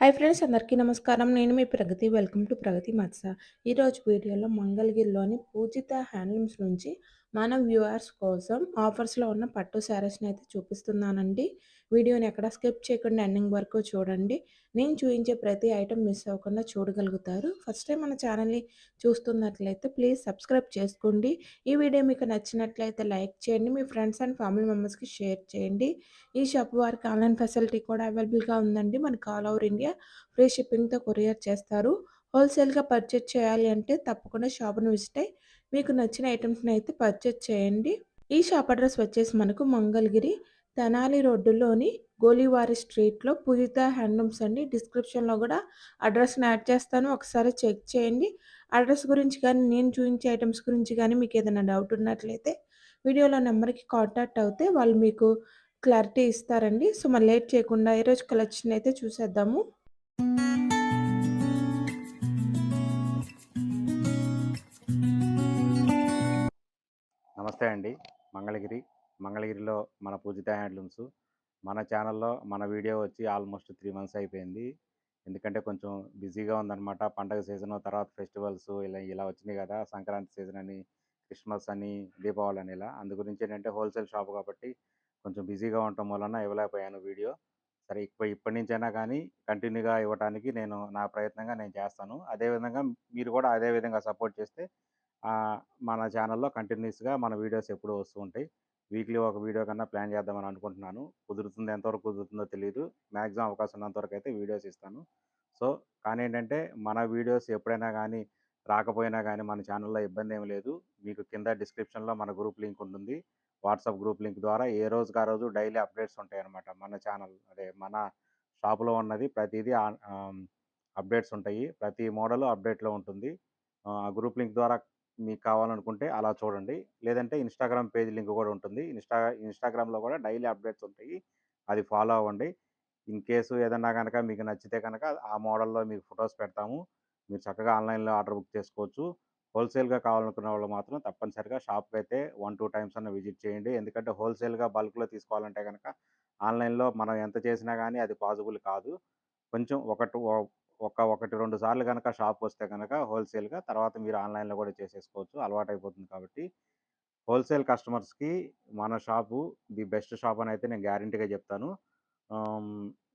Hi friends అందరికీ నమస్కారం. నేను మీ ప్రగతి. వెల్కమ్ టు ప్రగతి మత్స. ఈరోజు వీడియోలో మంగళగిరిలోని పూజిత హ్యాండ్లూమ్స్ నుంచి మన వ్యూవర్స్ కోసం ఆఫర్స్‌లో ఉన్న పట్టు శారీస్‌ని అయితే చూపిస్తున్నానండి. వీడియోని ఎక్కడ స్కిప్ చేయకుండా ఎండింగ్ వరకు చూడండి. నేను చూపించే ప్రతి ఐటెం మిస్ అవ్వకుండా చూడగలుగుతారు. ఫస్ట్ టైం మన ఛానల్‌ని చూస్తున్నట్లయితే ప్లీజ్ సబ్స్క్రైబ్ చేసుకోండి. ఈ వీడియో మీకు నచ్చినట్లయితే లైక్ చేయండి. మీ ఫ్రెండ్స్ అండ్ ఫ్యామిలీ మెంబర్స్‌కి షేర్ చేయండి. ఈ షాప్ వారికి ఆన్‌లైన్ ఫెసిలిటీ కూడా అవైలబుల్‌గా ఉందండి. మనకి ఆల్ ఓవర్ ఇండియా ఫ్రీ షిప్పింగ్‌తో కొరియర్ చేస్తారు. హోల్‌సేల్‌గా పర్చేజ్ చేయాలి అంటే తప్పకుండా షాప్ను విజిట్ అయ్యి మీకు నచ్చిన ఐటమ్స్ని అయితే పర్చేజ్ చేయండి. ఈ షాప్ అడ్రస్ వచ్చేసి మనకు మంగళగిరి తెనాలి రోడ్డులోని గోలివారి స్ట్రీట్‌లో పూజిత హ్యాండ్లూమ్స్ అండి. డిస్క్రిప్షన్‌లో కూడా అడ్రస్‌ని యాడ్ చేస్తాను. ఒకసారి చెక్ చేయండి. అడ్రస్ గురించి కానీ, నేను చూపించే ఐటమ్స్ గురించి కానీ మీకు ఏదైనా డౌట్ ఉన్నట్లయితే వీడియోలో నెంబర్‌కి కాంటాక్ట్ అవుతే వాళ్ళు మీకు క్లారిటీ ఇస్తారండి. సో, మరి లేట్ చేయకుండా ఈరోజు కలెక్షన్ అయితే చూసేద్దాము. నమస్తే అండి. మంగళగిరి మంగళగిరిలో మన పూజిత హ్యాండ్లూమ్స్. మన ఛానల్లో మన వీడియో వచ్చి ఆల్మోస్ట్ త్రీ మంత్స్ అయిపోయింది. ఎందుకంటే కొంచెం బిజీగా ఉందన్నమాట. పండగ సీజన్ తర్వాత ఫెస్టివల్స్ ఇలా ఇలా వచ్చినాయి కదా. సంక్రాంతి సీజన్ అని క్రిస్మస్ అని దీపావళి అని ఇలా. అందు గురించి ఏంటంటే హోల్సేల్ షాప్ కాబట్టి కొంచెం బిజీగా ఉండటం వలన ఇవ్వలేకపోయాను వీడియో. సరే ఇప్పుడు ఇప్పటి నుంచైనా కానీ కంటిన్యూగా ఇవ్వడానికి నేను నా ప్రయత్నంగా నేను చేస్తాను. అదేవిధంగా మీరు కూడా అదే విధంగా సపోర్ట్ చేస్తే మన ఛానల్లో కంటిన్యూస్గా మన వీడియోస్ ఎప్పుడూ వస్తూ ఉంటాయి. వీక్లీ ఒక వీడియో కన్నా ప్లాన్ చేద్దామని అనుకుంటున్నాను. కుదురుతుంది ఎంతవరకు కుదురుతుందో తెలియదు మ్యాక్సిమం అవకాశం ఉన్నంతవరకు అయితే వీడియోస్ ఇస్తాను. సో కానీ ఏంటంటే మన వీడియోస్ ఎప్పుడైనా కానీ రాకపోయినా కానీ మన ఛానల్లో ఇబ్బంది ఏమి లేదు. మీకు కింద డిస్క్రిప్షన్లో మన గ్రూప్ లింక్ ఉంటుంది. వాట్సాప్ గ్రూప్ లింక్ ద్వారా ఏ రోజుకి ఆ రోజు డైలీ అప్డేట్స్ ఉంటాయన్నమాట. మన ఛానల్ అదే మన షాప్లో ఉన్నది ప్రతిదీ అప్డేట్స్ ఉంటాయి. ప్రతి మోడల్ అప్డేట్లో ఉంటుంది. ఆ గ్రూప్ లింక్ ద్వారా మీకు కావాలనుకుంటే అలా చూడండి. లేదంటే ఇన్స్టాగ్రామ్ పేజ్ లింక్ కూడా ఉంటుంది. ఇన్స్టా ఇన్స్టాగ్రామ్లో కూడా డైలీ అప్డేట్స్ ఉంటాయి. అది ఫాలో అవ్వండి. ఇన్ కేసు ఏదన్నా కనుక మీకు నచ్చితే కనుక ఆ మోడల్లో మీకు ఫొటోస్ పెడతాము. మీరు చక్కగా ఆన్లైన్లో ఆర్డర్ బుక్ చేసుకోవచ్చు. హోల్సేల్గా కావాలనుకున్న వాళ్ళు మాత్రం తప్పనిసరిగా షాప్కి అయితే వన్ టూ టైమ్స్ అన్న విజిట్ చేయండి. ఎందుకంటే హోల్సేల్గా బల్క్లో తీసుకోవాలంటే కనుక ఆన్లైన్లో మనం ఎంత చేసినా కానీ అది పాసిబుల్ కాదు. కొంచెం ఒకటి ఒక ఒకటి రెండు సార్లు కనుక షాప్ వస్తే కనుక హోల్సేల్గా తర్వాత మీరు ఆన్లైన్లో కూడా చేసేసుకోవచ్చు. అలవాటు అయిపోతుంది కాబట్టి హోల్సేల్ కస్టమర్స్కి మన షాపు ది బెస్ట్ షాప్ అని అయితే నేను గ్యారంటీగా చెప్తాను.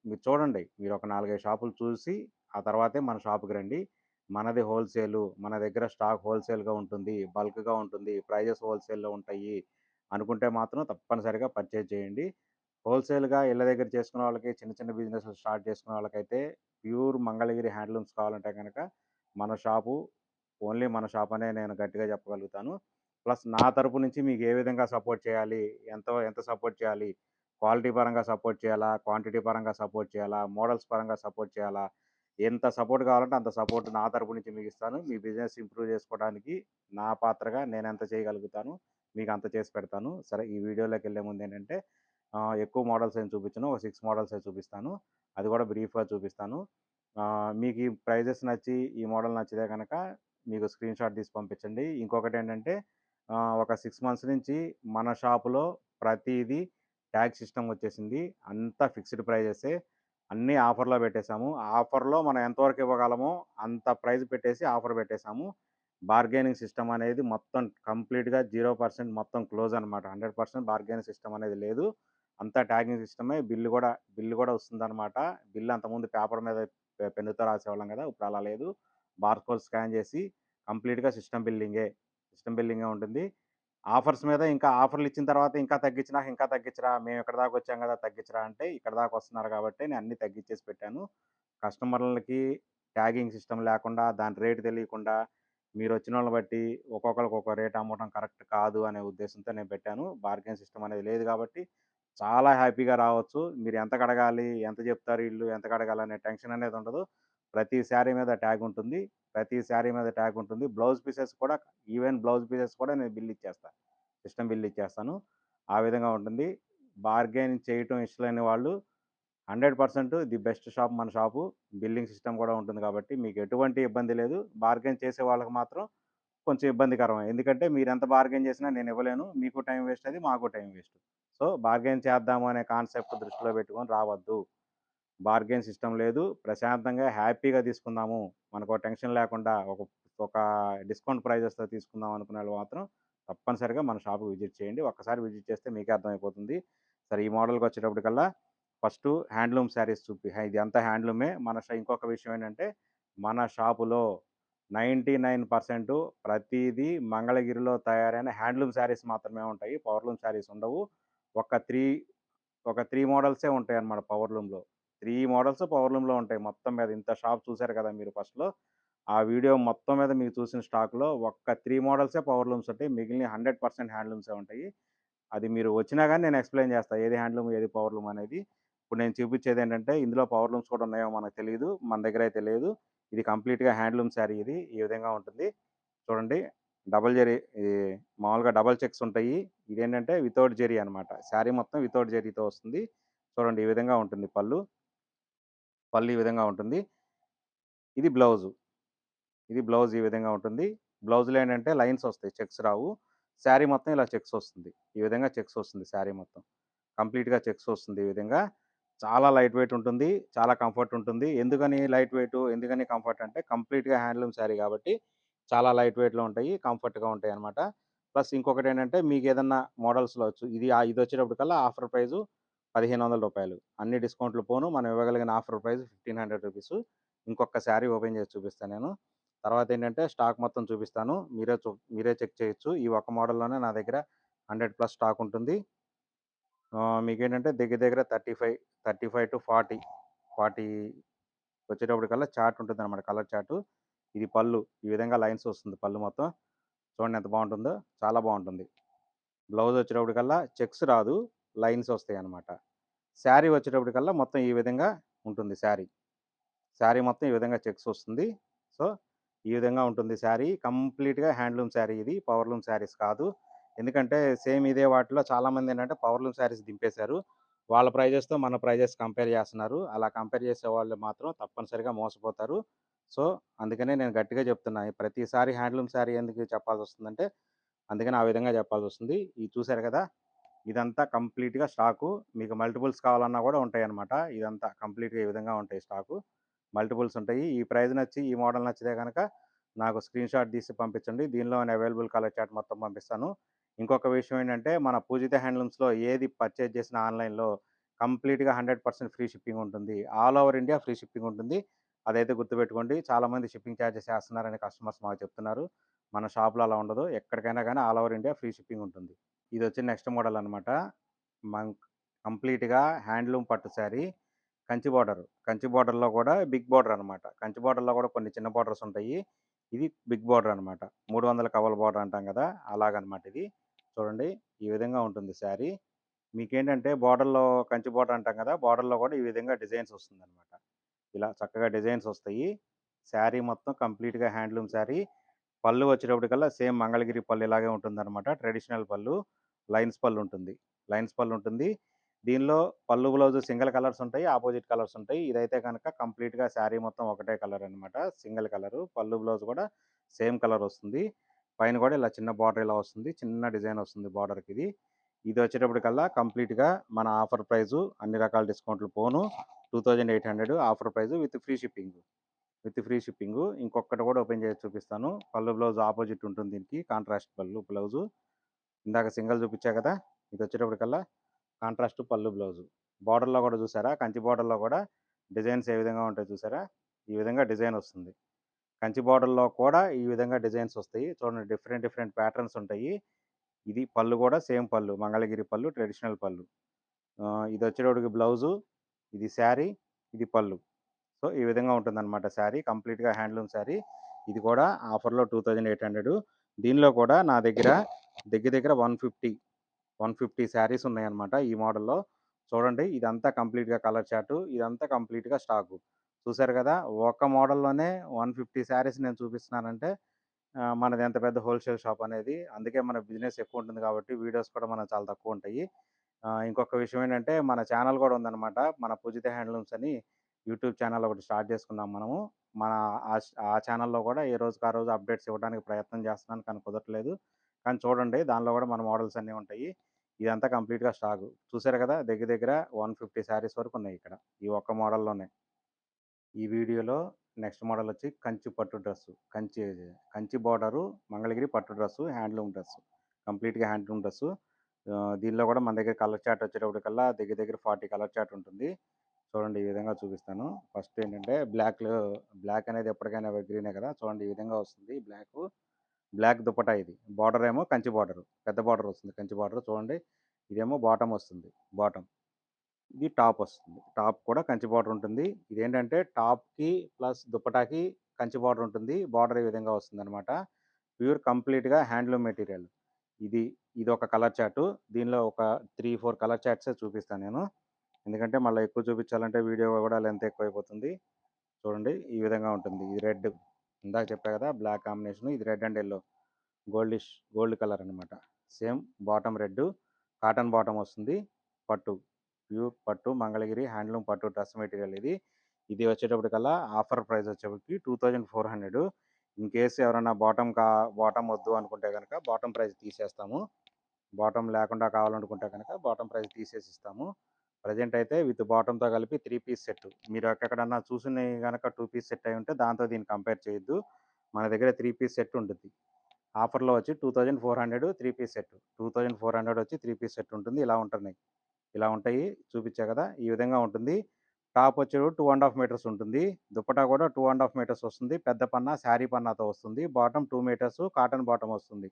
మీరు చూడండి మీరు ఒక నాలుగైదు షాపులు చూసి ఆ తర్వాతే మన షాప్కి రండి. మనది హోల్సేలు మన దగ్గర స్టాక్ హోల్సేల్గా ఉంటుంది బల్క్గా ఉంటుంది ప్రైజెస్ హోల్సేల్లో ఉంటాయి అనుకుంటే మాత్రం తప్పనిసరిగా పర్చేజ్ చేయండి. హోల్సేల్గా ఇళ్ళ దగ్గర చేసుకునే వాళ్ళకి చిన్న చిన్న బిజినెస్ స్టార్ట్ చేసుకునే వాళ్ళకైతే ప్యూర్ మంగళగిరి హ్యాండ్లూమ్స్ కావాలంటే కనుక మన షాపు ఓన్లీ మన షాప్ అనే నేను గట్టిగా చెప్పగలుగుతాను. ప్లస్ నా తరపు నుంచి మీకు ఏ విధంగా సపోర్ట్ చేయాలి ఎంత ఎంత సపోర్ట్ చేయాలి క్వాలిటీ పరంగా సపోర్ట్ చేయాలా క్వాంటిటీ పరంగా సపోర్ట్ చేయాలా మోడల్స్ పరంగా సపోర్ట్ చేయాలా ఎంత సపోర్ట్ కావాలంటే అంత సపోర్ట్ నా తరపు నుంచి మీకు ఇస్తాను. మీ బిజినెస్ ఇంప్రూవ్ చేసుకోవడానికి నా పాత్రగా నేను ఎంత చేయగలుగుతాను మీకు అంత చేసి పెడతాను. సరే ఈ వీడియోలోకి వెళ్ళే ముందు ఏంటంటే ఎక్కువ మోడల్స్ ఏం చూపించను. ఒక సిక్స్ మోడల్స్ అయితే చూపిస్తాను. అది కూడా బ్రీఫ్గా చూపిస్తాను. మీకు ఈ ప్రైజెస్ నచ్చి ఈ మోడల్ నచ్చితే కనుక మీకు స్క్రీన్ షాట్ తీసి పంపించండి. ఇంకొకటి ఏంటంటే ఒక సిక్స్ మంత్స్ నుంచి మన షాపులో ప్రతిదీ ట్యాగ్ సిస్టమ్ వచ్చేసింది. అంతా ఫిక్స్డ్ ప్రైజెసే అన్నీ ఆఫర్లో పెట్టేశాము. ఆఫర్లో మనం ఎంతవరకు ఇవ్వగలమో అంత ప్రైస్ పెట్టేసి ఆఫర్ పెట్టేశాము. బార్గెనింగ్ సిస్టమ్ అనేది మొత్తం కంప్లీట్గా జీరో పర్సెంట్ మొత్తం క్లోజ్ అనమాట హండ్రెడ్ పర్సెంట్ బార్గెనింగ్ సిస్టమ్ అనేది లేదు. అంతా ట్యాగింగ్ సిస్టమే. బిల్లు కూడా బిల్లు కూడా వస్తుందన్నమాట. బిల్లు అంతకుముందు పేపర్ మీద పెన్నుతో రాసేవాళ్ళం కదా! ఇప్పుడు అలా లేదు. బార్కోడ్ స్కాన్ చేసి కంప్లీట్గా సిస్టమ్ బిల్డింగే సిస్టమ్ బిల్డింగే ఉంటుంది. ఆఫర్స్ మీద ఇంకా ఆఫర్లు ఇచ్చిన తర్వాత ఇంకా తగ్గించినా ఇంకా తగ్గించరా మేము ఇక్కడ దాకా వచ్చాం కదా తగ్గించరా అంటే ఇక్కడ దాకా వస్తున్నారు కాబట్టి నేను అన్ని తగ్గించేసి పెట్టాను. కస్టమర్లకి ట్యాగింగ్ సిస్టమ్ లేకుండా దాని రేటు తెలియకుండా మీరు వచ్చిన వాళ్ళని బట్టి ఒక్కొక్కరికి ఒక్కొక్క రేట్ అమ్మటం కరెక్ట్ కాదు అనే ఉద్దేశంతో నేను పెట్టాను. బార్గెన్ సిస్టమ్ అనేది లేదు కాబట్టి చాలా హ్యాపీగా రావచ్చు. మీరు ఎంత కడగాలి ఎంత చెప్తారు ఇల్లు ఎంత కడగాలి అనే టెన్షన్ అనేది ఉండదు. ప్రతి శారీ మీద ట్యాగ్ ఉంటుంది. ప్రతి శారీ మీద ట్యాగ్ ఉంటుంది. బ్లౌజ్ పీసెస్ కూడా ఈవెన్ బ్లౌజ్ పీసెస్ కూడా నేను బిల్ ఇచ్చేస్తాను సిస్టమ్ బిల్ ఇచ్చేస్తాను. ఆ విధంగా ఉంటుంది. బార్గెన్ చేయటం ఇష్టం లేని వాళ్ళు hundred percent the best shop మన షాపు. బిల్లింగ్ సిస్టమ్ కూడా ఉంటుంది కాబట్టి మీకు ఎటువంటి ఇబ్బంది లేదు. బార్గెన్ చేసే వాళ్ళకి మాత్రం కొంచెం ఇబ్బందికరమే. ఎందుకంటే మీరు ఎంత బార్గెన్ చేసినా నేను ఇవ్వలేను. మీకు టైం వేస్ట్ అది మాకు టైం వేస్ట్. సో బార్గెన్ చేద్దాము అనే కాన్సెప్ట్ దృష్టిలో పెట్టుకొని రావద్దు బార్గెన్ సిస్టమ్ లేదు. ప్రశాంతంగా హ్యాపీగా తీసుకుందాము. మనకు టెన్షన్ లేకుండా ఒక ఒక డిస్కౌంట్ ప్రైజెస్‌తో తీసుకుందాం అనుకునేవాళ్ళు మాత్రం తప్పనిసరిగా మన షాప్‌కి విజిట్ చేయండి. ఒక్కసారి విజిట్ చేస్తే మీకే అర్థమైపోతుంది. సరే ఈ మోడల్‌కి వచ్చేటప్పటికల్లా ఫస్ట్ హ్యాండ్లూమ్ శారీస్ చూపి ఇది అంతా హ్యాండ్లూమే. మన ఇంకొక విషయం ఏంటంటే మన షాపులో నైంటీ నైన్ పర్సెంట్ ప్రతిదీ మంగళగిరిలో తయారైన హ్యాండ్లూమ్ శారీస్ మాత్రమే ఉంటాయి. పవర్లూమ్ శారీస్ ఉండవు. ఒక త్రీ ఒక త్రీ మోడల్సే ఉంటాయి అన్నమాట పవర్ లూమ్లో త్రీ మోడల్స్ పవర్ లూమ్లో ఉంటాయి. మొత్తం మీద ఇంత షాప్ చూసారు కదా మీరు ఫస్ట్‌లో. ఆ వీడియో మొత్తం మీద మీకు చూసిన స్టాక్‌లో ఒక్క త్రీ మోడల్సే పవర్లూమ్స్ ఉంటాయి. మిగిలిన హండ్రెడ్ పర్సెంట్ హ్యాండ్లూమ్సే ఉంటాయి. అది మీరు వచ్చినా కానీ నేను ఎక్స్‌ప్లెయిన్ చేస్తా. ఏది హ్యాండ్లూమ్, ఏది పవర్ లూమ్ అనేది. ఇప్పుడు నేను చూపించేది ఏంటంటే ఇందులో పవర్ లూమ్స్ కూడా ఉన్నాయో మనకు తెలియదు మన దగ్గర అయితే లేదు. ఇది కంప్లీట్‌గా హ్యాండ్లూమ్ శారీ ఇది. ఈ విధంగా ఉంటుంది. చూడండి డబల్ జరీ ఇది మామూలుగా డబల్ చెక్స్ ఉంటాయి. ఇదేంటంటే వితౌట్ జరీ అనమాట శారీ మొత్తం వితౌట్ జరీతో వస్తుంది. చూడండి ఈ విధంగా ఉంటుంది పళ్ళు. పళ్ళు ఈ విధంగా ఉంటుంది. ఇది బ్లౌజు. ఇది బ్లౌజ్ ఈ విధంగా ఉంటుంది. బ్లౌజ్‌లో ఏంటంటే లైన్స్ వస్తాయి. చెక్స్ రావు. శారీ మొత్తం ఇలా చెక్స్ వస్తుంది. ఈ విధంగా చెక్స్ వస్తుంది శారీ మొత్తం. కంప్లీట్‌గా చెక్స్ వస్తుంది ఈ విధంగా. చాలా లైట్ వెయిట్ ఉంటుంది. చాలా కంఫర్ట్ ఉంటుంది. ఎందుకని లైట్ వెయిట్, ఎందుకని కంఫర్ట్ అంటే కంప్లీట్‌గా హ్యాండ్లూమ్ శారీ కాబట్టి చాలా లైట్ వెయిట్‌లో ఉంటాయి. కంఫర్ట్‌గా ఉంటాయి అనమాట ప్లస్ ఇంకొకటి ఏంటంటే మీకు ఏదన్నా మోడల్స్‌లో వచ్చు. ఇది ఇది వచ్చేటప్పటికల్లా ఆఫర్ ప్రైజు రూ. 1500 అన్ని డిస్కౌంట్‌లు పోను మనం ఇవ్వగలిగిన offer price fifteen hundred rupees ఇంకొక శారీ ఓపెన్ చేసి చూపిస్తాను నేను. తర్వాత ఏంటంటే స్టాక్ మొత్తం చూపిస్తాను. మీరే మీరే చెక్ చేయొచ్చు. ఈ ఒక్క మోడల్‌లోనే నా దగ్గర 100+ స్టాక్ ఉంటుంది. మీకేంటంటే దగ్గర దగ్గర 35, 35-40, 40 వచ్చేటప్పటికల్లా చార్ట్ ఉంటుంది అనమాట కలర్ చార్టు. ఇది పళ్ళు. ఈ విధంగా లైన్స్ వస్తుంది పళ్ళు మొత్తం. చూడండి ఎంత బాగుంటుందో. చాలా బాగుంటుంది. బ్లౌజ్ వచ్చేటప్పటికల్లా చెక్స్ రాదు. లైన్స్ వస్తాయి అన్నమాట శారీ వచ్చేటప్పటికల్లా మొత్తం ఈ విధంగా ఉంటుంది శారీ. శారీ మొత్తం ఈ విధంగా చెక్స్ వస్తుంది. సో, ఈ విధంగా ఉంటుంది శారీ. కంప్లీట్‌గా హ్యాండ్లూమ్ శారీ ఇది. పవర్లూమ్ శారీస్ కాదు. ఎందుకంటే సేమ్ ఇదే వాటిలో చాలామంది ఏంటంటే పవర్లూమ్ శారీస్ దింపేశారు. వాళ్ళ ప్రైజెస్‌తో మన ప్రైజెస్ కంపేర్ చేస్తున్నారు. అలా కంపేర్ చేసే వాళ్ళు మాత్రం తప్పనిసరిగా మోసపోతారు. సో, అందుకనే నేను గట్టిగా చెప్తున్నా. ప్రతిసారి హ్యాండ్లూమ్ శారీ ఎందుకు చెప్పాల్సి వస్తుందంటే అందుకని ఆ విధంగా చెప్పాల్సి వస్తుంది ఇది చూసారు కదా! ఇదంతా కంప్లీట్‌గా స్టాకు. మీకు మల్టిపుల్స్ కావాలన్నా కూడా ఉంటాయి అనమాట ఇదంతా కంప్లీట్‌గా ఈ విధంగా ఉంటాయి స్టాకు. మల్టిపుల్స్ ఉంటాయి. ఈ ప్రైజ్ నచ్చి, ఈ మోడల్ నచ్చితే కనుక నాకు స్క్రీన్‌షాట్ తీసి పంపించండి. దీనిలోని అవైలబుల్ కలర్ చాట్ మొత్తం పంపిస్తాను. ఇంకొక విషయం ఏంటంటే మన పూజిత హ్యాండ్లూమ్స్‌లో ఏది పర్చేజ్ చేసిన ఆన్‌లైన్‌లో కంప్లీట్‌గా 100% ఫ్రీ షిప్పింగ్ ఉంటుంది. All over India free shipping ఉంటుంది. అదైతే గుర్తుపెట్టుకోండి. చాలామంది షిప్పింగ్ చార్జెస్ వేస్తున్నారని కస్టమర్స్ మాకు చెప్తున్నారు. మన షాప్‌లో అలా ఉండదు. ఎక్కడికైనా కానీ all over India free shipping ఉంటుంది. ఇది వచ్చి నెక్స్ట్ మోడల్ అనమాట మం కంప్లీట్‌గా హ్యాండ్లూమ్ పట్టు శారీ. కంచి బార్డర్ కంచి బోర్డర్‌లో కూడా బిగ్ బోర్డర్ అన్నమాట. కంచి బార్డర్లో కూడా కొన్ని చిన్న బార్డర్స్ ఉంటాయి. ఇది బిగ్ బోర్డర్ అన్నమాట. 300 కవల బార్డర్ అంటాం కదా! అలాగనమాట ఇది. చూడండి ఈ విధంగా ఉంటుంది శారీ. మీకేంటంటే బార్డర్లో కంచి బార్డర్ అంటాం కదా! బార్డర్లో కూడా ఈ విధంగా డిజైన్స్ వస్తుందన్నమాట. ఇలా చక్కగా డిజైన్స్ వస్తాయి. శారీ మొత్తం కంప్లీట్‌గా హ్యాండ్లూమ్ శారీ. పళ్ళు వచ్చేటప్పటికల్లా సేమ్ మంగళగిరి పళ్ళు ఇలాగే ఉంటుందన్నమాట. ట్రెడిషనల్ పళ్ళు. లైన్స్ పళ్ళు ఉంటుంది. లైన్స్ పళ్ళు ఉంటుంది. దీనిలో పళ్ళు బ్లౌజ్ సింగిల్ కలర్స్ ఉంటాయి. ఆపోజిట్ కలర్స్ ఉంటాయి. ఇదైతే కనుక కంప్లీట్‌గా శారీ మొత్తం ఒకటే కలర్ అనమాట సింగిల్ కలరు. పళ్ళు బ్లౌజ్ కూడా సేమ్ కలర్ వస్తుంది. పైన కూడా ఇలా చిన్న బార్డర్ ఇలా వస్తుంది. చిన్న డిజైన్ వస్తుంది బార్డర్కి ఇది ఇది వచ్చేటప్పటికల్లా కంప్లీట్‌గా మన ఆఫర్ ప్రైజు అన్ని రకాల డిస్కౌంట్‌లు పోను 2800 offer price with free shipping. With free shipping. ఇంకొకటి కూడా ఓపెన్ చేసి చూపిస్తాను. పళ్ళు బ్లౌజ్ ఆపోజిట్ ఉంటుంది దీనికి. కాంట్రాస్ట్ పళ్ళు బ్లౌజు. ఇందాక సింగిల్ చూపించా కదా! ఇది వచ్చేటప్పటికల్లా కాంట్రాస్ట్ పళ్ళు బ్లౌజు. బార్డర్లో కూడా చూసారా? కంచి బోర్డర్‌లో కూడా డిజైన్స్ ఏ విధంగా ఉంటాయి చూసారా? ఈ విధంగా డిజైన్ వస్తుంది. కంచి బార్డర్లో కూడా ఈ విధంగా డిజైన్స్ వస్తాయి. చూడండి డిఫరెంట్ డిఫరెంట్ ప్యాటర్న్స్ ఉంటాయి. ఇది పళ్ళు కూడా సేమ్ పళ్ళు. మంగళగిరి పళ్ళు ట్రెడిషనల్ పళ్ళు. ఇది వచ్చేటోడికి బ్లౌజు. ఇది శారీ. ఇది పళ్ళు. సో, ఈ విధంగా ఉంటుందన్నమాట శారీ. కంప్లీట్‌గా హ్యాండ్లూమ్ శారీ. ఇది కూడా ఆఫర్‌లో 2800 దీనిలో కూడా నా దగ్గర దగ్గర దగ్గర 150, 150 శారీస్ ఉన్నాయన్నమాట ఈ మోడల్‌లో. చూడండి ఇదంతా కంప్లీట్‌గా కలర్ చార్టు. ఇదంతా కంప్లీట్‌గా స్టాకు. చూసారు కదా! ఒక మోడల్‌లోనే 150 శారీస్ నేను చూపిస్తున్నానంటే మనది ఎంత పెద్ద హోల్‌సేల్ షాప్ అనేది. అందుకే మన బిజినెస్ ఎక్కువ ఉంటుంది కాబట్టి వీడియోస్ కూడా మనకు చాలా తక్కువ ఉంటాయి. ఇంకొక విషయం ఏంటంటే మన ఛానల్ కూడా ఉందన్నమాట. మన పూజిత హ్యాండ్లూమ్స్ అని యూట్యూబ్ ఛానల్ ఒకటి స్టార్ట్ చేసుకున్నాం మనము. మన ఆ ఛానల్‌లో కూడా ఏ రోజుకి ఆ రోజు అప్డేట్స్ ఇవ్వడానికి ప్రయత్నం చేస్తున్నాను కానీ కుదరట్లేదు. కానీ చూడండి దానిలో కూడా మన మోడల్స్ అన్నీ ఉంటాయి. ఇదంతా కంప్లీట్‌గా స్టాకు. చూసారు కదా! దగ్గర దగ్గర 150 శారీస్ వరకు ఉన్నాయి ఇక్కడ. ఈ ఒక్క మోడల్‌లోనే. ఈ వీడియోలో నెక్స్ట్ మోడల్ వచ్చి కంచి పట్టు డ్రెస్సు. కంచి కంచి బోర్డరు మంగళగిరి పట్టు డ్రెస్సు, హ్యాండ్లూమ్ డ్రెస్సు. కంప్లీట్‌గా హ్యాండ్లూమ్ డ్రెస్సు. దీనిలో కూడా మన దగ్గర కలర్ చార్ట్ వచ్చేటప్పటికల్లా దగ్గర దగ్గర 40 కలర్ చార్ట్ ఉంటుంది. చూడండి ఈ విధంగా చూపిస్తాను. ఫస్ట్ ఏంటంటే బ్లాక్‌లో బ్లాక్ అనేది ఎప్పటికైనా గ్రీనే కదా! చూడండి ఈ విధంగా వస్తుంది బ్లాక్ బ్లాక్ దుపట్టా ఇది. బోర్డర్ ఏమో కంచి బార్డరు పెద్ద బార్డర్ వస్తుంది కంచి బార్డర్ చూడండి. ఇదేమో బాటమ్ వస్తుంది. బాటమ్. ఇది టాప్ వస్తుంది. టాప్ కూడా కంచి బార్డర్ ఉంటుంది. ఇదేంటంటే టాప్‌కి ప్లస్ దుప్పటాకి కంచి బార్డర్ ఉంటుంది. బార్డర్ ఈ విధంగా వస్తుందనమాట. ప్యూర్ కంప్లీట్‌గా హ్యాండ్లూమ్ మెటీరియల్. ఇది ఇది ఒక కలర్ చార్టు. దీనిలో ఒక 3, 4 కలర్ చార్ట్సే చూపిస్తాను నేను. ఎందుకంటే మళ్ళీ ఎక్కువ చూపించాలంటే వీడియో కూడా లెంత్ ఎక్కువైపోతుంది. చూడండి ఈ విధంగా ఉంటుంది. ఇది రెడ్. ఇందాక చెప్పా కదా! Black combination. ఇది red and yellow goldish gold colour అనమాట. Same bottom red. Cotton bottom వస్తుంది. పట్టు. ప్యూర్ పట్టు మంగళగిరి హ్యాండ్లూమ్ పట్టు డ్రెస్ మెటీరియల్ ఇది. ఇది వచ్చేటప్పటికల్లా ఆఫర్ ప్రైస్ వచ్చేప్పటికి 2400 ఇన్ కేస్ ఎవరైనా బాటమ్ కా బాటమ్ వద్దు అనుకుంటే కనుక బాటమ్ ప్రైస్ తీసేస్తాము. బాటమ్ లేకుండా కావాలనుకుంటే కనుక బాటమ్ ప్రైస్ తీసేసి ఇస్తాము. ప్రెజెంట్ అయితే విత్ బాటమ్‌తో కలిపి త్రీ పీస్ సెట్. మీరు ఎక్కడన్నా చూసినయి గనక 2 పీస్ సెట్ అయి ఉంటే దాంతో దీన్ని కంపేర్ చేయొద్దు. మన దగ్గర త్రీ పీస్ సెట్ ఉంటుంది. ఆఫర్‌లో వచ్చి 2400 3 పీస్ సెట్. 2400 వచ్చి త్రీ పీస్ సెట్ ఉంటుంది. ఇలా ఉంటున్నాయి. ఇలా ఉంటాయి. చూపించా కదా! ఈ విధంగా ఉంటుంది. టాప్ వచ్చేటప్పుడు 2 ½ మీటర్స్ ఉంటుంది. దుప్పటా కూడా టూ అండ్ హాఫ్ మీటర్స్ వస్తుంది. పెద్ద పన్నా శారీ పన్నాతో వస్తుంది. Bottom two metres cotton bottom వస్తుంది.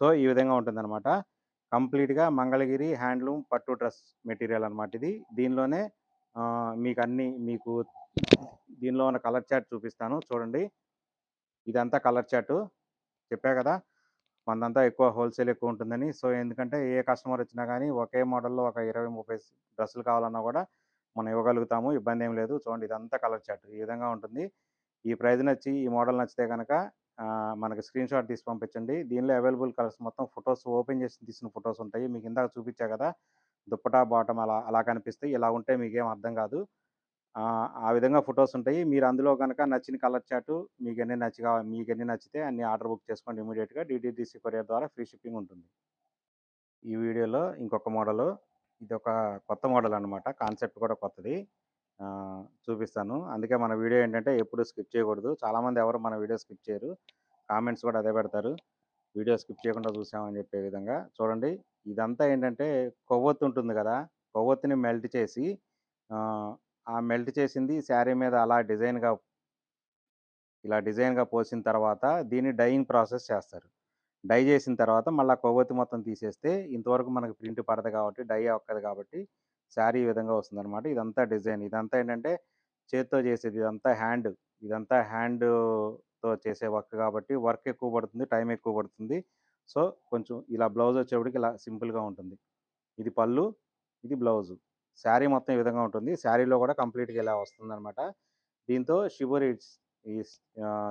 సో, ఈ విధంగా ఉంటుందనమాట. కంప్లీట్‌గా మంగళగిరి హ్యాండ్లూమ్ పట్టు డ్రెస్ మెటీరియల్ అనమాట ఇది. దీనిలోనే మీకు అన్ని మీకు దీనిలో ఉన్న కలర్ చార్ట్ చూపిస్తాను చూడండి. ఇదంతా కలర్ చార్టు. చెప్పా కదా! మనదంతా ఎక్కువ హోల్‌సేల్ ఎక్కువ ఉంటుందని. సో, ఎందుకంటే ఏ కస్టమర్ వచ్చినా కానీ ఒకే మోడల్‌లో ఒక 20, 30 డ్రెస్సులు కావాలన్నా కూడా మనం ఇవ్వగలుగుతాము. ఇబ్బంది ఏం లేదు. చూడండి ఇదంతా కలర్ చార్ట్. ఈ విధంగా ఉంటుంది. ఈ ప్రైస్ నచ్చి ఈ మోడల్ నచ్చితే కనుక మనకి స్క్రీన్ షాట్ తీసి పంపించండి. దీనిలో అవైలబుల్ కలర్స్ మొత్తం ఫొటోస్ ఓపెన్ చేసి తీసిన ఫోటోస్ ఉంటాయి. మీకు ఇందాక చూపించా కదా! దుప్పటా బాటమ్ అలా అలా కనిపిస్తాయి. ఇలా ఉంటే మీకేం అర్థం కాదు. ఆ విధంగా ఫొటోస్ ఉంటాయి. మీరు అందులో కనుక నచ్చిన కలర్ చార్టు ఎన్ని నచ్చి మీకు ఎన్ని నచ్చితే అన్ని ఆర్డర్ బుక్ చేసుకోండి ఇమీడియట్గా డీటీడీసీ కొరియర్ ద్వారా ఫ్రీ షిప్పింగ్ ఉంటుంది. ఈ వీడియోలో ఇంకొక మోడలు. ఒక కొత్త మోడల్ అనమాట. కాన్సెప్ట్ కూడా కొత్తది. చూపిస్తాను. అందుకే మన వీడియో ఏంటంటే ఎప్పుడు స్కిప్ చేయకూడదు. చాలామంది ఎవరు మన వీడియో స్కిప్ చేయరు. కామెంట్స్ కూడా అదే పెడతారు. వీడియో స్కిప్ చేయకుండా చూసామని చెప్పే విధంగా. చూడండి ఇదంతా ఏంటంటే కొవ్వొత్తి ఉంటుంది కదా! కొవ్వొత్తిని మెల్ట్ చేసి ఆ మెల్ట్ చేసింది శారీ మీద అలా డిజైన్‌గా ఇలా డిజైన్‌గా పోసిన తర్వాత దీన్ని డైయింగ్ ప్రాసెస్ చేస్తారు. డై చేసిన తర్వాత మళ్ళీ కొవ్వొత్తి మొత్తం తీసేస్తే ఇంతవరకు మనకు ప్రింట్ పడదు కాబట్టి డై అక్కదు కాబట్టి శారీ ఈ విధంగా వస్తుందనమాట. ఇదంతా డిజైన్. ఇదంతా ఏంటంటే చేత్తో చేసేది. ఇదంతా హ్యాండ్. ఇదంతా హ్యాండ్‌తో చేసే వర్క్ కాబట్టి వర్క్ ఎక్కువ పడుతుంది. టైం ఎక్కువ పడుతుంది. సో, కొంచెం ఇలా బ్లౌజ్ వచ్చేప్పటికి ఇలా సింపుల్‌గా ఉంటుంది. ఇది పళ్ళు. ఇది బ్లౌజు. శారీ మొత్తం ఈ విధంగా ఉంటుంది. శారీలో కూడా కంప్లీట్‌గా ఇలా వస్తుందనమాట. దీంతో షిబోరి ఈ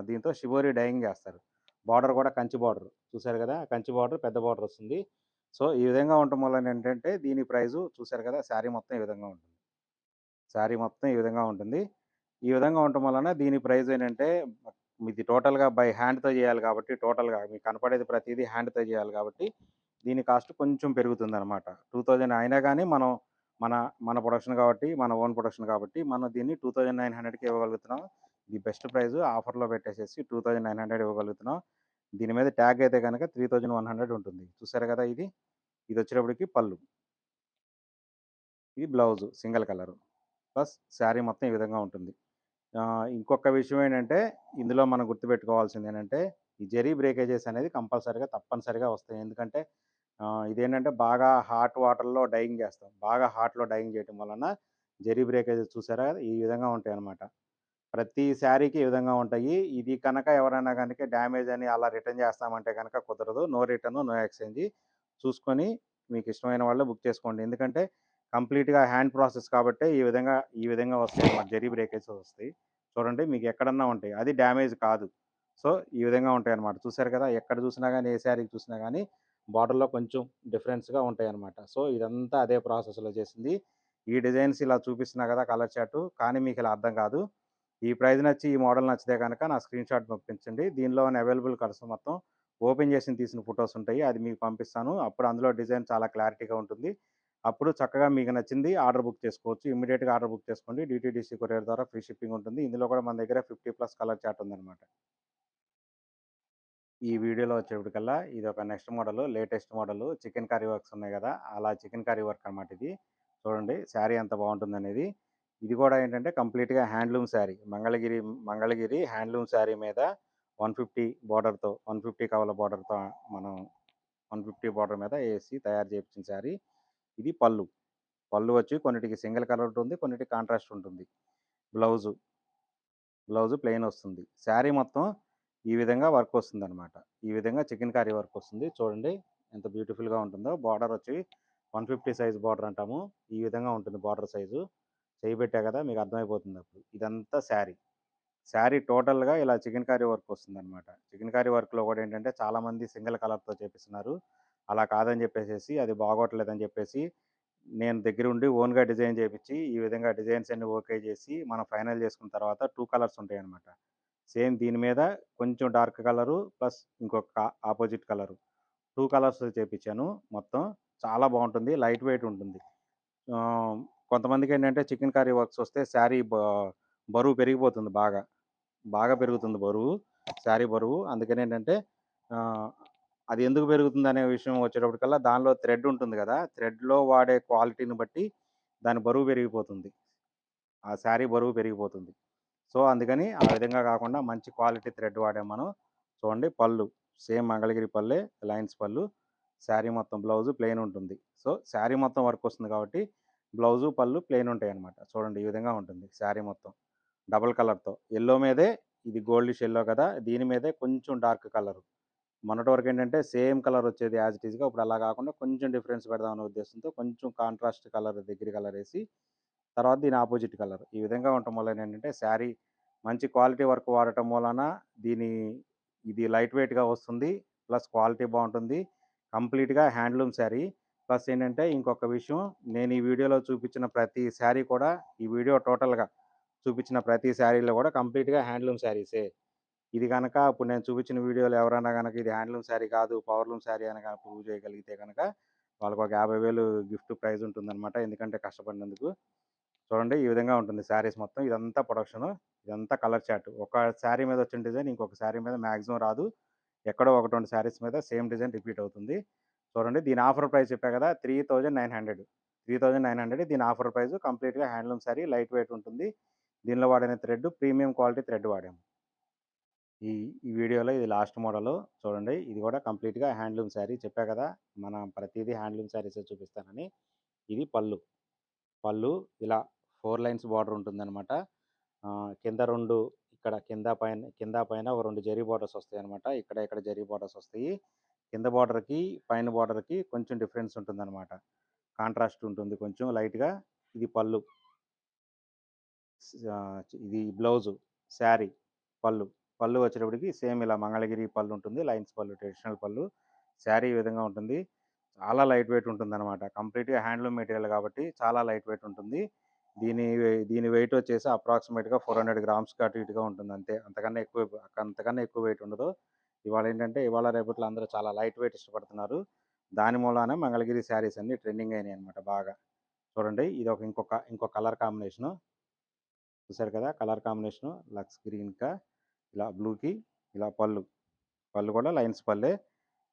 దీంతో షిబోరి డైయింగ్ చేస్తారు. బార్డర్ కూడా కంచి బార్డర్. చూసారు కదా! కంచి బార్డర్ పెద్ద బార్డర్ వస్తుంది. సో, ఈ విధంగా ఉండటం వలన ఏంటంటే దీని ప్రైజు చూసారు కదా! శారీ మొత్తం ఈ విధంగా ఉంటుంది. శారీ మొత్తం ఈ విధంగా ఉంటుంది. ఈ విధంగా ఉండటం వలన దీని ప్రైస్ ఏంటంటే ఇది టోటల్‌గా బై హ్యాండ్‌తో చేయాలి కాబట్టి టోటల్‌గా మీకు కనపడేది ప్రతిదీ హ్యాండ్‌తో చేయాలి కాబట్టి దీని కాస్ట్ కొంచెం పెరుగుతుందనమాట. 2000 అయినా కానీ మనం మన మన ప్రొడక్షన్ కాబట్టి మన ఓన్ ప్రొడక్షన్ కాబట్టి మనం దీన్ని 2900కి ఇవ్వగలుగుతున్నాం. ఇది బెస్ట్ ప్రైస్ ఆఫర్‌లో పెట్టేసేసి 2900 ఇవ్వగలుగుతున్నాం. దీని మీద ట్యాగ్ అయితే కనుక త్రీ థౌజండ్ వన్ హండ్రెడ్ ఉంటుంది. చూసారు కదా ఇది? ఇది వచ్చేటప్పటికి పళ్ళు. ఇది blouse single colour. Plus sari మొత్తం ఈ విధంగా ఉంటుంది. ఇంకొక విషయం ఏంటంటే ఇందులో మనం గుర్తుపెట్టుకోవాల్సింది ఏంటంటే ఈ జరీ బ్రేకేజెస్ అనేది కంపల్సరీగా తప్పనిసరిగా వస్తాయి. ఎందుకంటే ఇదేంటంటే బాగా హాట్ వాటర్‌లో డైయింగ్ చేస్తాం. బాగా హాట్‌లో డైయింగ్ చేయటం వలన జెరీ బ్రేకేజెస్ చూసారా? ఈ విధంగా ఉంటాయి అన్నమాట ప్రతి శారీకి ఈ విధంగా ఉంటాయి. ఇది కనుక ఎవరైనా కనుక డ్యామేజ్ అని అలా రిటర్న్ చేస్తామంటే కనుక కుదరదు. No return, no exchange. చూసుకొని మీకు ఇష్టమైన వాళ్ళు బుక్ చేసుకోండి. ఎందుకంటే కంప్లీట్‌గా హ్యాండ్ ప్రాసెస్ కాబట్టి ఈ విధంగా ఈ విధంగా వస్తాయన్నమాట. జెరీ బ్రేకేజెస్ వస్తాయి. చూడండి మీకు ఎక్కడన్నా ఉంటాయి. అది డ్యామేజ్ కాదు. సో, ఈ విధంగా ఉంటాయి అన్నమాట చూసారు కదా! ఎక్కడ చూసినా కానీ ఏ శారీకి చూసినా కానీ బార్డర్‌లో కొంచెం డిఫరెన్స్‌గా ఉంటాయి అన్నమాట సో, ఇదంతా అదే ప్రాసెస్‌లో చేసింది. ఈ డిజైన్స్ ఇలా చూపిస్తున్నా కదా! Colour chart. కానీ మీకు ఇలా అర్థం కాదు. ఈ ప్రైస్ నచ్చి ఈ మోడల్ నచ్చితే కనుక నా స్క్రీన్ షాట్ పంపించండి. దీనిలో అవైలబుల్ కలర్స్ మొత్తం ఓపెన్ చేసి తీసిన ఫొటోస్ ఉంటాయి అది మీకు పంపిస్తాను అప్పుడు అందులో డిజైన్ చాలా క్లారిటీగా ఉంటుంది అప్పుడు చక్కగా మీకు నచ్చింది ఆర్డర్ బుక్ చేసుకోవచ్చు ఇమీడియట్గా ఆర్డర్ బుక్ చేసుకోండి డిటీడీసీ కొరియర్ ద్వారా ఫ్రీ షిప్పింగ్ ఉంటుంది ఇందులో కూడా మన దగ్గర ఫిఫ్టీ ప్లస్ కలర్ చార్ట్ ఉందన్నమాట ఈ వీడియోలో వచ్చేప్పటికల్లా ఇది ఒక next model latest model. Chicken curry works ఉన్నాయి కదా అలా చికెన్ కర్రీ వర్క్ అనమాట ఇది. చూడండి శారీ ఎంత బాగుంటుంది అనేది ఇది కూడా ఏంటంటే కంప్లీట్గా హ్యాండ్లూమ్ శారీ. మంగళగిరి మంగళగిరి హ్యాండ్లూమ్ శారీ మీద వన్ ఫిఫ్టీ బార్డర్తో వన్ ఫిఫ్టీ కవల బార్డర్తో మనం వన్ ఫిఫ్టీ బార్డర్ మీద వేసి తయారు చేయించిన శారీ. ఇది పళ్ళు. పళ్ళు వచ్చి కొన్నిటికి సింగిల్ కలర్ ఉంటుంది కొన్నిటికి కాంట్రాస్ట్ ఉంటుంది. బ్లౌజు. బ్లౌజు ప్లెయిన్ వస్తుంది. శారీ మొత్తం ఈ విధంగా వర్క్ వస్తుంది అనమాట ఈ విధంగా చికెన్ కర్రీ వర్క్ వస్తుంది. చూడండి ఎంత బ్యూటిఫుల్గా ఉంటుందో. బార్డర్ వచ్చి వన్ ఫిఫ్టీ సైజ్ బార్డర్ అంటాము. ఈ విధంగా ఉంటుంది బార్డర్ సైజు. చేయి పెట్టా కదా మీకు అర్థమైపోతుంది అప్పుడు. ఇదంతా శారీ. శారీ టోటల్గా ఇలా చికెన్ కర్రీ వర్క్ వస్తుంది అనమాట చికెన్ కర్రీ వర్క్లో కూడా ఏంటంటే చాలామంది సింగిల్ కలర్తో చేపిస్తున్నారు. అలా కాదని చెప్పేసి అది బాగోట్లేదని చెప్పేసి నేను దగ్గర ఉండి ఓన్గా డిజైన్ చేపించి ఈ విధంగా డిజైన్స్ అన్ని ఓకే చేసి మనం ఫైనల్ చేసుకున్న తర్వాత టూ కలర్స్ ఉంటాయి అనమాట సేమ్ దీని మీద కొంచెం డార్క్ కలరు ప్లస్ ఇంకొక ఆపోజిట్ కలరు. టూ కలర్స్ చేపించాను మొత్తం. చాలా బాగుంటుంది. లైట్ వెయిట్ ఉంటుంది. కొంతమందికి ఏంటంటే చికెన్ కర్రీ వర్క్స్ వస్తే శారీ బరువు పెరిగిపోతుంది బాగా. బాగా పెరుగుతుంది బరువు శారీ బరువు. అందుకని ఏంటంటే అది ఎందుకు పెరుగుతుంది అనే విషయం వచ్చేటప్పటికల్లా దానిలో థ్రెడ్ ఉంటుంది కదా! థ్రెడ్లో వాడే క్వాలిటీని బట్టి దాని బరువు పెరిగిపోతుంది. ఆ శారీ బరువు పెరిగిపోతుంది. సో అందుకని ఆ విధంగా కాకుండా మంచి క్వాలిటీ థ్రెడ్ వాడాం మనం. చూడండి పళ్ళు సేమ్ మంగళగిరి పల్లె లైన్స్ పళ్ళు. శారీ మొత్తం బ్లౌజు ప్లెయిన్ ఉంటుంది. సో శారీ మొత్తం వర్క్ వస్తుంది కాబట్టి బ్లౌజు పళ్ళు ప్లెయిన్ ఉంటాయి అన్నమాట చూడండి ఈ విధంగా ఉంటుంది శారీ మొత్తం. డబల్ కలర్తో. ఎల్లో మీదే ఇది గోల్డిష్ ఎల్లో కదా దీని మీదే కొంచెం డార్క్ కలర్. మొన్నటి వరకు ఏంటంటే సేమ్ కలర్ వచ్చేది యాజ్ ఇట్ ఈస్గా. ఇప్పుడు అలా కాకుండా కొంచెం డిఫరెన్స్ పెడదామనే ఉద్దేశంతో కొంచెం కాంట్రాస్ట్ కలర్ దగ్గర కలర్ వేసి తర్వాత దీని ఆపోజిట్ కలర్. ఈ విధంగా ఉండటం వల్ల ఏంటంటే శారీ మంచి క్వాలిటీ వర్క్ వాడటం వలన దీని ఇది లైట్ వెయిట్గా వస్తుంది ప్లస్ క్వాలిటీ బాగుంటుంది. కంప్లీట్గా హ్యాండ్లూమ్ శారీ. ప్లస్ ఏంటంటే ఇంకొక విషయం నేను ఈ వీడియోలో చూపించిన ప్రతి శారీ కూడా ఈ వీడియో టోటల్గా చూపించిన ప్రతి శారీలో కూడా కంప్లీట్గా హ్యాండ్లూమ్ శారీసే. ఇది కనుక ఇప్పుడు నేను చూపించిన వీడియోలో ఎవరైనా కనుక ఇది హ్యాండ్లూమ్ శారీ కాదు పవర్లూమ్ శారీ అని కనుక ప్రూవ్ చేయగలిగితే కనుక వాళ్ళకు ఒక యాభై వేలు గిఫ్ట్ ప్రైజ్ ఉంటుందన్నమాట. ఎందుకంటే కష్టపడినందుకు. చూడండి ఈ విధంగా ఉంటుంది శారీస్ మొత్తం. ఇదంతా ప్రొడక్షన్. ఇదంతా కలర్ చార్ట్. ఒక శారీ మీద వచ్చిన డిజైన్ ఇంకొక శారీ మీద మ్యాక్సిమం రాదు. ఎక్కడో ఒకటి రెండు శారీస్ మీద సేమ్ డిజైన్ రిపీట్ అవుతుంది. చూడండి దీని ఆఫర్ ప్రైస్ చెప్పా కదా three thousand nine hundred. Three thousand nine hundred దీని ఆఫర్ ప్రైస్ కంప్లీట్గా హ్యాండ్లూమ్ శారీ లైట్ వెయిట్ ఉంటుంది. దీనిలో వాడిన థ్రెడ్ ప్రీమియం క్వాలిటీ థ్రెడ్ వాడాము. ఈ ఈ వీడియోలో ఇది లాస్ట్ మోడల్. చూడండి ఇది కూడా కంప్లీట్గా హ్యాండ్లూమ్ శారీ చెప్పా కదా మనం ప్రతిదీ హ్యాండ్లూమ్ శారీసే చూపిస్తానని. ఇది పళ్ళు. పళ్ళు ఇలా ఫోర్ లైన్స్ బార్డర్ ఉంటుందన్నమాట. అనమాట కింద రెండు ఇక్కడ కింద పైన కింద పైన ఒక రెండు జరీ బార్డర్స్ వస్తాయి అనమాట ఇక్కడ ఇక్కడ జరీ బార్డర్స్ వస్తాయి. కింద బార్డర్కి పైన బార్డర్కి కొంచెం డిఫరెన్స్ ఉంటుందన్నమాట. కాంట్రాస్ట్ ఉంటుంది కొంచెం లైట్గా. ఇది పళ్ళు. ఇది బ్లౌజు శారీ పళ్ళు. పళ్ళు వచ్చేటప్పటికి సేమ్ ఇలా మంగళగిరి పళ్ళు ఉంటుంది లైన్స్ పళ్ళు ట్రెడిషనల్ పళ్ళు. శారీ ఈ విధంగా ఉంటుంది. చాలా లైట్ వెయిట్ ఉంటుంది అనమాట కంప్లీట్గా హ్యాండ్లూమ్ మెటీరియల్ కాబట్టి చాలా లైట్ వెయిట్ ఉంటుంది. దీని వే- దీని వెయిట్ వచ్చేసి అప్రాక్సిమేట్గా ఫోర్ హండ్రెడ్ గ్రామ్స్కి అటు ఇటుగా ఉంటుంది అంతే. అంతకన్నా ఎక్కువ అంతకన్నా ఎక్కువ వెయిట్ ఉండదు. ఇవాళ ఏంటంటే ఇవాళ రేపట్లో అందరూ చాలా లైట్ వెయిట్ ఇష్టపడుతున్నారు. దాని మూలాన మంగళగిరి శారీస్ అన్ని ట్రెండింగ్ అయినాయి అనమాట బాగా. చూడండి ఇది ఒక ఇంకొక ఇంకొక కలర్ కాంబినేషను చూసారు కదా కలర్ కాంబినేషను లక్స్ గ్రీన్కా ఇలా బ్లూకి ఇలా పళ్ళు. పళ్ళు కూడా లైన్స్ పళ్ళే.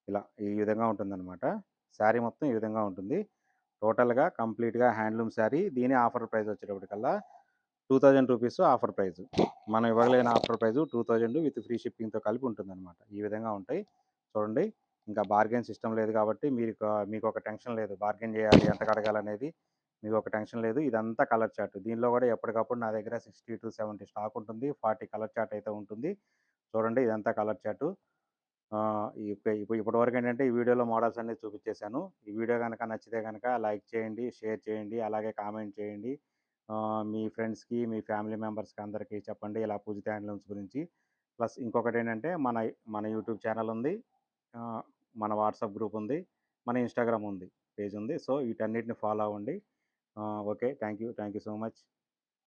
ఇలా ఈ విధంగా ఉంటుందన్నమాట. శారీ మొత్తం ఈ విధంగా ఉంటుంది. టోటల్గా కంప్లీట్గా హ్యాండ్లూమ్ శారీ దీని offer price వచ్చేటప్పటికల్లా two thousand rupees offer price. మనం ఇవ్వగలిగిన offer price two thousand with free షిప్పింగ్తో కలిపి ఉంటుందన్నమాట. ఈ విధంగా ఉంటాయి. చూడండి ఇంకా బార్గెన్ సిస్టమ్ లేదు కాబట్టి మీరు మీకు ఒక టెన్షన్ లేదు. బార్గెన్ చేయాలి ఎంత కడగాలనేది మీకు ఒక టెన్షన్ లేదు. ఇదంతా కలర్ చార్ట్. దీనిలో కూడా ఎప్పటికప్పుడు నా దగ్గర సిక్స్టీ టు సెవెంటీ స్టాక్ ఉంటుంది. ఫార్టీ కలర్ చార్ట్ అయితే ఉంటుంది. చూడండి ఇదంతా కలర్ చార్టు. ఇప్పటివరకు ఏంటంటే ఈ వీడియోలో మోడల్స్ అన్ని చూపించేశాను. ఈ వీడియో కనుక నచ్చితే కనుక లైక్ చేయండి షేర్ చేయండి అలాగే కామెంట్ చేయండి. మీ ఫ్రెండ్స్కి మీ ఫ్యామిలీ మెంబర్స్కి అందరికీ చెప్పండి ఇలా పూజిత హ్యాండ్లూమ్స్ గురించి. ప్లస్ ఇంకొకటి ఏంటంటే మన మన యూట్యూబ్ ఛానల్ ఉంది. మన వాట్సాప్ గ్రూప్ ఉంది. మన ఇన్స్టాగ్రామ్ ఉంది పేజ్ ఉంది. సో వీటన్నిటిని ఫాలో అవ్వండి. Okay. Thank you thank you so much.